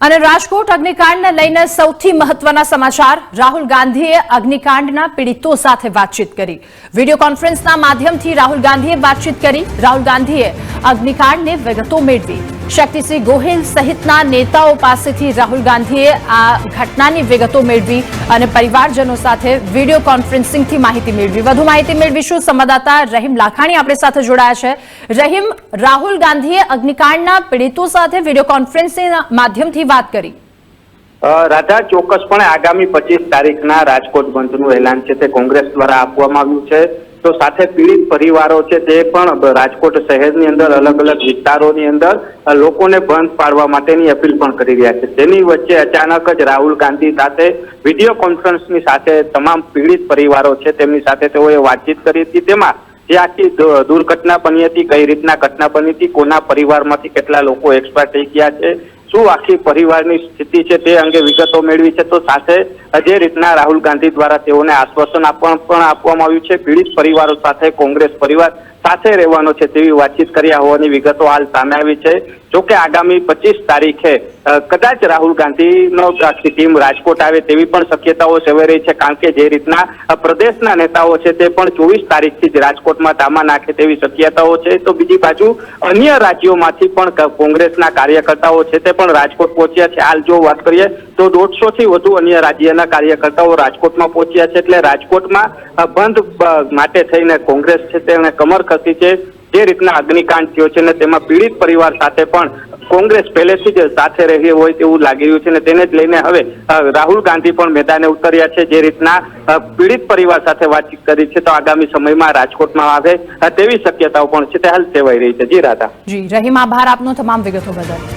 અને રાજકોટ અગ્નિકાંડને લઈને સૌથી મહત્વના સમાચાર. રાહુલ ગાંધીએ અગ્નિકાંડના પીડિતો સાથે વાતચીત કરી. વીડિયો કોન્ફરન્સના માધ્યમથી રાહુલ ગાંધીએ વાતચીત કરી. રાહુલ ગાંધીએ અગ્નિકાંડની વિગતો મેળવી શક્તિસિંહ ગોહિલ સહિતના નેતાઓ પાસેથી રાહુલ ગાંધીએ આ ઘટનાની વિગતો મેળવી અને પરિવારજનો સાથે વીડિયો કોન્ફરન્સિંગથી માહિતી મેળવી વધુ માહિતી મેળવીશું સંવાદદાતા રહીમ લાખાણી આપણી સાથે જોડાયા છે રહીમ રાહુલ ગાંધીએ અગ્નિકાંડના પીડિતો સાથે વીડિયો કોન્ફરન્સિંગ માધ્યમથી વાત કરી રાધા ચોક્કસપણે આગામી પચીસ તારીખના રાજકોટ બંધનું એલાન છે તે કોંગ્રેસ દ્વારા આપવામાં આવ્યું છે. તો સાથે પીડિત પરિવારો છે તે પણ રાજકોટ શહેરની અંદર અલગ અલગ વિસ્તારોની અંદર લોકોને બંધ પાડવા માટેની અપીલ પણ કરી રહ્યા છે. તેની વચ્ચે અચાનક જ રાહુલ ગાંધી સાથે વીડિયો કોન્ફરન્સની સાથે તમામ પીડિત પરિવારો છે તેમની સાથે તેઓએ વાતચીત કરી હતી. તેમાં જે આખી દુર્ઘટના બની હતી, કઈ રીતના ઘટના બની હતી, કોના પરિવારમાંથી કેટલા લોકો એક્સપાયર થઈ ગયા છે શું આખી પરિવારની સ્થિતિ છે તે અંગે વિગતો મેળવી છે તો સાથે જે રીતના રાહુલ ગાંધી દ્વારા તેઓને આશ્વાસન આપવા પણ આપવામાં આવ્યું છે. પીડિત પરિવારો સાથે કોંગ્રેસ પરિવાર સાથે રહેવાનો છે તેવી વાતચીત કર્યા હોવાની વિગતો હાલ સામે આવી છે. જોકે આગામી પચીસ તારીખે કદાચ રાહુલ ગાંધીનો આખી ટીમ રાજકોટ આવે તેવી પણ શક્યતાઓ સેવાઈ રહી છે, કારણ કે જે રીતના પ્રદેશના નેતાઓ છે તે પણ ચોવીસ તારીખથી જ રાજકોટમાં તામા નાખે તેવી શક્યતાઓ છે. તો બીજી બાજુ, અન્ય રાજ્યોમાંથી પણ કોંગ્રેસના કાર્યકર્તાઓ છે તે પણ રાજકોટ પહોંચ્યા છે. હાલ જો વાત કરીએ, તો દોઢસો થી વધુ અન્ય રાજ્યના કાર્યકર્તાઓ રાજકોટમાં પહોંચ્યા છે. એટલે રાજકોટમાં બંધ માટે થઈને કોંગ્રેસ છે તેને કમર ખસી છે. જે રીતના અગ્નિકાંડ થયો છે ને તેમાં પીડિત પરિવાર સાથે પણ કોંગ્રેસ પહેલેથી જ સાથે રહી હોય તેવું લાગી રહ્યું છે ને તેને જ લઈને હવે રાહુલ ગાંધી પણ મેદાને ઉતર્યા છે જે રીતના પીડિત પરિવાર સાથે વાતચીત કરી છે તો આગામી સમયમાં રાજકોટમાં આવે તેવી શક્યતાઓ પણ છે તે હાલ સેવાઈ રહી છે. જી રાધા. જી, રહીમ, આભાર આપનો તમામ વિગતો બદલ.